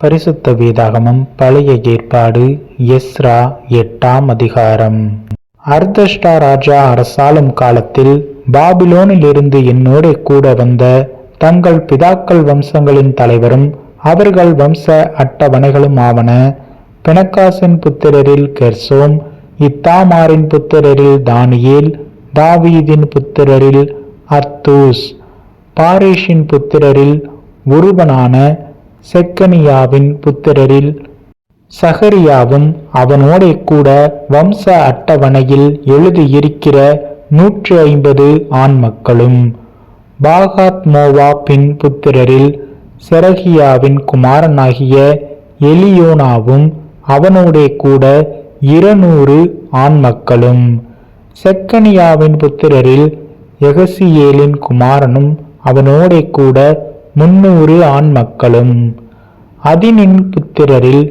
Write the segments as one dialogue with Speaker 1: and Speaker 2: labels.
Speaker 1: பரிசுத்த வேதாகமம் பழைய ஏற்பாடு எஸ்ரா எட்டாம் அதிகாரம். அர்தஷ்டா ராஜா அரசாளும் காலத்தில் பாபிலோனிலிருந்து என்னோட கூட வந்த தங்கள் பிதாக்கள் வம்சங்களின் தலைவரும் அவர்கள் வம்ச அட்டவணைகளும் ஆவன. பிணக்காசின் புத்திரரில் கெர்சோம் இத்தாமாரின் புத்திரரில் தானியேல் தாவீதின் புத்திரரில் அத்தூஸ் பாரிஷின் புத்திரரில் ஒருவனான செக்கனியாவின் புத்திரரில் சகரியாவும் அவனோடே கூட வம்ச அட்டவணையில் எழுதியிருக்கிற நூற்றி ஐம்பது ஆண் மக்களும் பாகாத் மோவாப்பின் புத்திரரில் செரகியாவின் குமாரனாகிய எலியோனாவும் அவனோடே கூட இருநூறு ஆண் மக்களும் செக்கனியாவின் புத்திரரில் எகசியேலின் குமாரனும் அவனோடே கூட முன்னூறு ஆண் மக்களும். அதினின் புத்திரரில்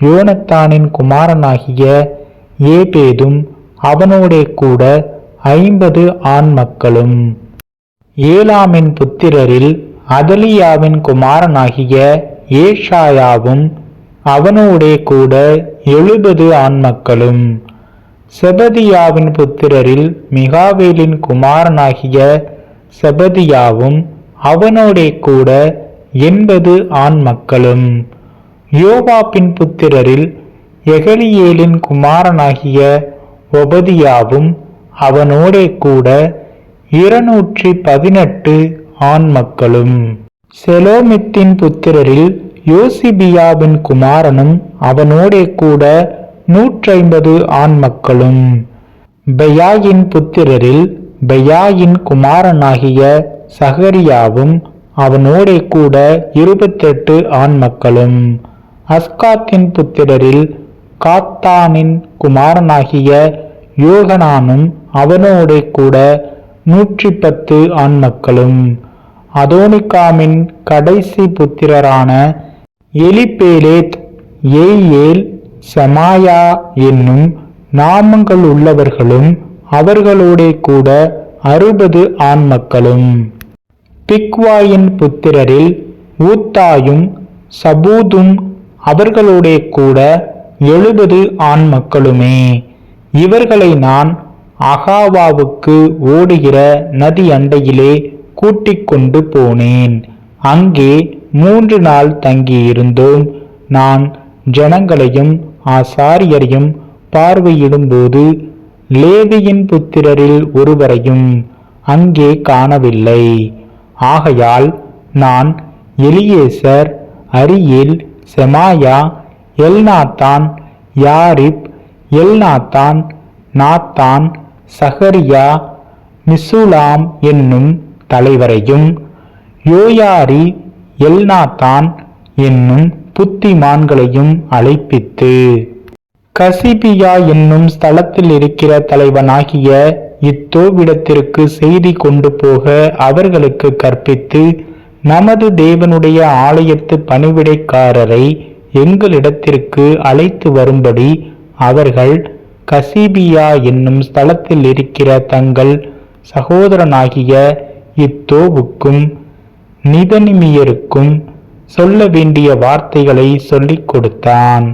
Speaker 1: யோனத்தானின் குமாரனாகிய ஏபேதும் அவனோடே கூட ஐம்பது ஆண் மக்களும். ஏலாமின் புத்திரரில் அதலியாவின் குமாரனாகிய ஏஷாயாவும் அவனோடே கூட எழுபது ஆண்மக்களும் செபதியாவின் புத்திரரில் மிகாவேலின் குமாரனாகிய செபதியாவும் அவனோடே கூட எண்பது ஆண் மக்களும் யோவாப்பின் புத்திரரில் எகலியேலின் குமாரனாகிய ஒபதியாவும் அவனோடே கூட இருநூற்றி பதினெட்டு ஆண் மக்களும் செலோமித்தின் புத்திரரில் யோசிபியாவின் குமாரனும் அவனோடே கூட நூற்றைம்பது ஆண் மக்களும் பெயாயின் புத்திரரில் பெயாயின் குமாரனாகிய சகரியாவும் அவனோடே கூட இருபத்தெட்டு ஆண்மக்களும். அஸ்காத்தின் புத்திரரில் காத்தானின் குமாரனாகிய யோகனானும் அவனோடே கூட நூற்றி பத்து ஆண்மக்களும். அதோனிகாமின் கடைசி புத்திரரான எலிபேலேத் ஏயேல் சமாயா என்னும் நாமங்கள் உள்ளவர்களும் அவர்களோடே கூட அறுபது ஆண்மக்களும். பிக்வாயின் புத்திரரில் ஊத்தாயும் சபூதும் அவர்களோடே கூட எழுபது ஆண் மக்களுமே இவர்களை நான் அகாவாவுக்கு ஓடுகிற நதி அண்டையிலே கூட்டிக் கொண்டு போனேன். அங்கே மூன்று நாள் தங்கியிருந்தோம். நான் ஜனங்களையும் ஆசாரியரையும் பார்வையிடும்போது லேவியின் புத்திரரில் ஒருவரையும் அங்கே காணவில்லை. ஆகையால் நான் Eliezer Ariel Shemaiah Elnathan Jarib Elnathan Nathan Zechariah Meshullam என்னும் தலைவரையும் யோயாரி எல்நாத்தான் என்னும் புத்திமான்களையும் அழைப்பித்து கசிபியா என்னும் ஸ்தலத்தில் இருக்கிற தலைவனாகிய இத்தோவிடத்திற்கு செய்தி கொண்டு போக அவர்களுக்கு கற்பித்து நமது தேவனுடைய ஆலயத்து பணிவிடைக்காரரை எங்களிடத்திற்கு அழைத்து வரும்படி அவர்கள் கசிபியா என்னும் ஸ்தலத்தில் இருக்கிற தங்கள் சகோதரனாகிய இத்தோவுக்கும் நிதனிமியருக்கும் சொல்ல வேண்டிய வார்த்தைகளை சொல்லிக் கொடுத்தான்.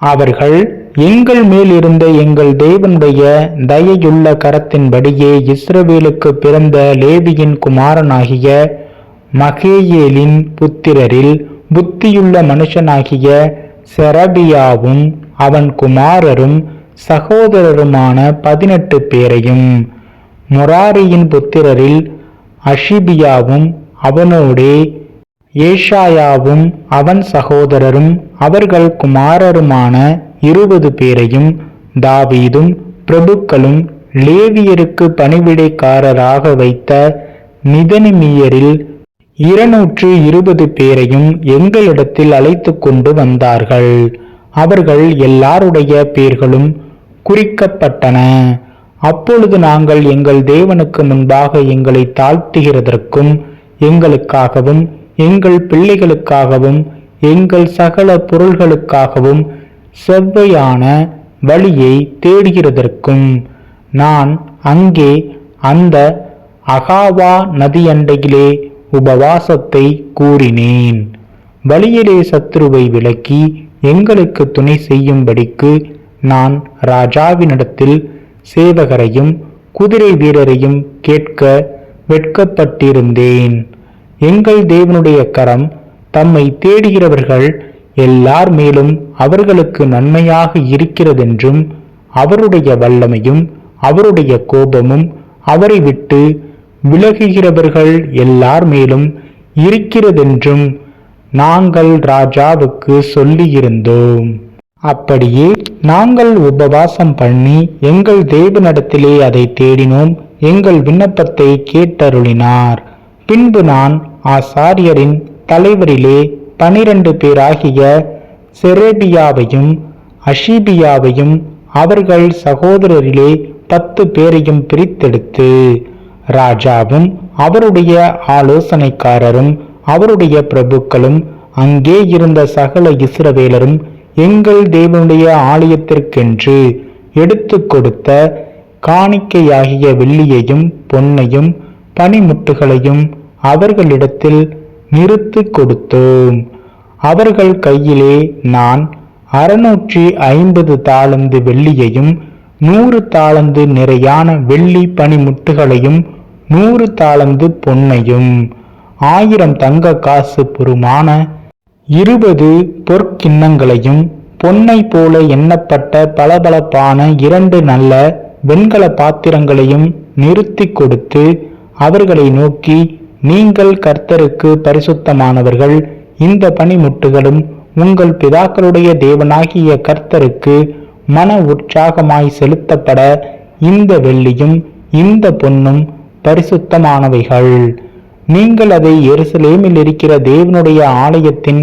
Speaker 1: அவர்கள் எங்கள் மேல் இருந்த எங்கள் தேவனுடைய தயையுள்ள கரத்தின்படியே இஸ்ரவேலுக்கு பிறந்த லேவியின் குமாரனாகிய மகேயேலின் புத்திரரில் புத்தியுள்ள மனுஷனாகிய செரபியாவும் அவன் குமாரரும் சகோதரருமான பதினெட்டு பேரையும் மொராரியின் புத்திரரில் அஷிபியாவும் அவனோடே ஏஷாயாவும் அவன் சகோதரரும் அவர்கள் குமாரருமான இருபது பேரையும் தாவீதும் பிரபுக்களும் லேவியருக்கு பணிவிடைக்காரராக வைத்த நிதனிமியரில் இருநூற்று இருபது பேரையும் எங்களிடத்தில் அழைத்து கொண்டு வந்தார்கள். அவர்கள் எல்லாருடைய பேர்களும் குறிக்கப்பட்டன. அப்பொழுது நாங்கள் எங்கள் தேவனுக்கு முன்பாக எங்களை தாழ்த்துகிறதற்கும் எங்களுக்காகவும் எங்கள் பிள்ளைகளுக்காகவும் எங்கள் சகல பொருள்களுக்காகவும் செவ்வையான வழியை தேடுகிறதற்கும் நான் அங்கே அந்த அகாவா நதியண்டையிலே உபவாசத்தை கூறினேன். வழியிலே சத்ருவை விலக்கி எங்களுக்கு துணை செய்யும்படிக்கு நான் ராஜாவினிடத்தில் சேவகரையும் குதிரை வீரரையும் கேட்க வெட்கப்பட்டிருந்தேன். எங்கள் தேவனுடைய கரம் தம்மை தேடுகிறவர்கள் எல்லார் மேலும் அவர்களுக்கு நன்மையாக இருக்கிறதென்றும் அவருடைய வல்லமையும் அவருடைய கோபமும் அவரை விட்டு விலகுகிறவர்கள் எல்லார் மேலும் இருக்கிறதென்றும் நாங்கள் ராஜாவுக்கு சொல்லியிருந்தோம். அப்படியே நாங்கள் உபவாசம் பண்ணி எங்கள் தேவனிடத்திலே அதை தேடினோம். எங்கள் விண்ணப்பத்தை கேட்டருளினார். பின்பு நான் ஆசாரியரின் தலைவரிலே பனிரண்டு பேராகிய செரேபியாவையும் அஷீபியாவையும் அவர்கள் சகோதரரிலே பத்து பேரையும் பிரித்தெடுத்து ராஜாவும் அவருடைய ஆலோசனைக்காரரும் அவருடைய பிரபுக்களும் அங்கே இருந்த சகல இஸ்ரவேலரும் எங்கள் தேவனுடைய ஆலயத்திற்கென்று எடுத்து கொடுத்த காணிக்கையாகிய வெள்ளியையும் பொன்னையும் பனிமுட்டுகளையும் அவர்களிடத்தில் நிறுத்து கொடுத்தோம். அவர்கள் கையிலே நான் அறுநூற்றி ஐம்பது தாளந்து வெள்ளியையும் நூறு தாளந்து நிறையான வெள்ளி பனிமுட்டுகளையும் நூறு தாளந்து பொன்னையும் ஆயிரம் தங்க காசு பொறுமான இருபது பொற்கிண்ணங்களையும் பொன்னை போல எண்ணப்பட்ட பளபளப்பான இரண்டு நல்ல வெண்கல பாத்திரங்களையும் நிறுத்தி கொடுத்து அவர்களை நோக்கி நீங்கள் கர்த்தருக்கு பரிசுத்தமானவர்கள். இந்த பனிமுட்டுகளும் உங்கள் பிதாக்களுடைய தேவனாகிய கர்த்தருக்கு மன உற்சாகமாய் செலுத்தப்பட இந்த வெள்ளியும் இந்த பொன்னும் பரிசுத்தமானவைகள். நீங்கள் அதை எருசலேமில் இருக்கிற தேவனுடைய ஆலயத்தின்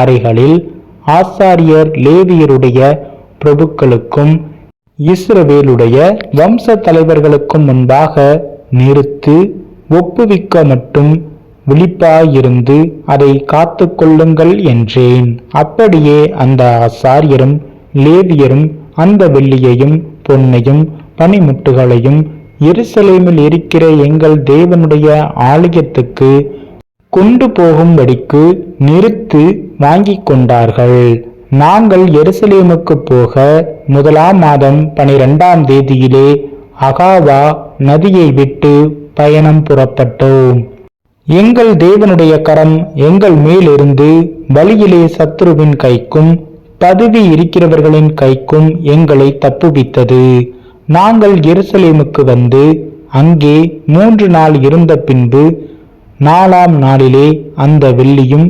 Speaker 1: அறைகளில் ஆசாரியர் லேவியருடைய பிரபுக்களுக்கும் இஸ்ரவேலுடைய வம்ச தலைவர்களுக்கும் முன்பாக நிறுத்து ஒப்புவிக்க மட்டும் விழிப்பாயிருந்து அதை காத்து கொள்ளுங்கள் என்றேன். அப்படியே அந்த ஆசாரியரும் லேவியரும் அந்த வெள்ளியையும் பொன்னையும் பனிமுட்டுகளையும் எருசலேமில் இருக்கிற எங்கள் தேவனுடைய ஆலயத்துக்கு கொண்டு போகும்படிக்கு நிறுத்து வாங்கி கொண்டார்கள். நாங்கள் எருசலேமுக்கு போக முதலாம் மாதம் பனிரெண்டாம் தேதியிலே அகாவா நதியை விட்டு பயணம் புறப்பட்டோம் எங்கள் தேவனுடைய கரம் எங்கள் மேலிருந்து வழியிலே சத்ருவின் கைக்கும் பதவி இருக்கிறவர்களின் கைக்கும் எங்களை தப்புவித்தது. நாங்கள் எருசலேமுக்கு வந்து அங்கே மூன்று நாள் இருந்த பின்பு நாலாம் நாளிலே அந்த வெள்ளியும்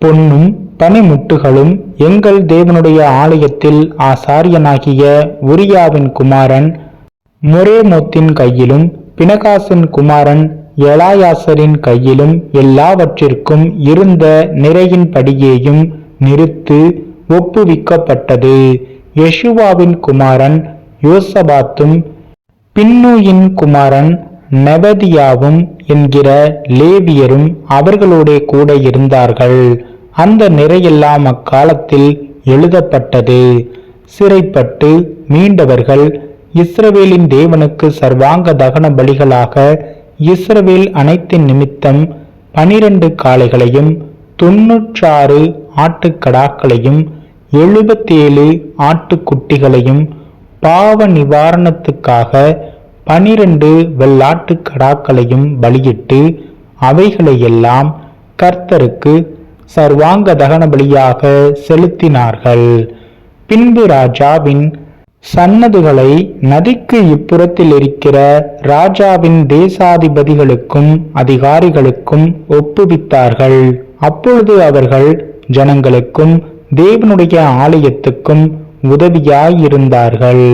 Speaker 1: பொன்னும் பனிமுட்டுகளும் எங்கள் தேவனுடைய ஆலயத்தில் ஆசாரியனாகிய உரியாவின் குமாரன் முரேமோத்தின் கையிலும் பினகாசின் குமாரன் எலாயாசரின் கையிலும் எல்லாவற்றிற்கும் இருந்த நிறையின்படியேயும் நிறுத்து ஒப்புவிக்கப்பட்டது. யெஷுவாவின் குமாரன் யோசபாத்தும் பின்னூயின் குமாரன் நெபதியாவும் என்கிற லேவியரும் அவர்களோடே கூட இருந்தார்கள். அந்த நிறையெல்லாம் அக்காலத்தில் எழுதப்பட்டது. சிறைப்பட்டு மீண்டவர்கள் இஸ்ரவேலின் தேவனுக்கு சர்வாங்க தகன பலிகளாக இஸ்ரவேல் அனைத்தின் நிமித்தம் பனிரெண்டு காளைகளையும் தொன்னூற்றாறு ஆட்டுக்கடாக்களையும் எழுபத்தேழு ஆட்டுக்குட்டிகளையும் பாவ நிவாரணத்துக்காக பனிரெண்டு வெள்ளாட்டுக்கடாக்களையும் பலியிட்டு அவைகளையெல்லாம் கர்த்தருக்கு சர்வாங்க தகன பலியாக செலுத்தினார்கள். பின்பு ராஜாவின் சன்னதுகளை நதிக்கு இப்புறத்தில் இருக்கிற ராஜாவின் தேசாதிபதிகளுக்கும் அதிகாரிகளுக்கும் ஒப்புவித்தார்கள். அப்பொழுது அவர்கள் ஜனங்களுக்கும் தேவனுடைய ஆலயத்துக்கும் உதவியாயிருந்தார்கள்.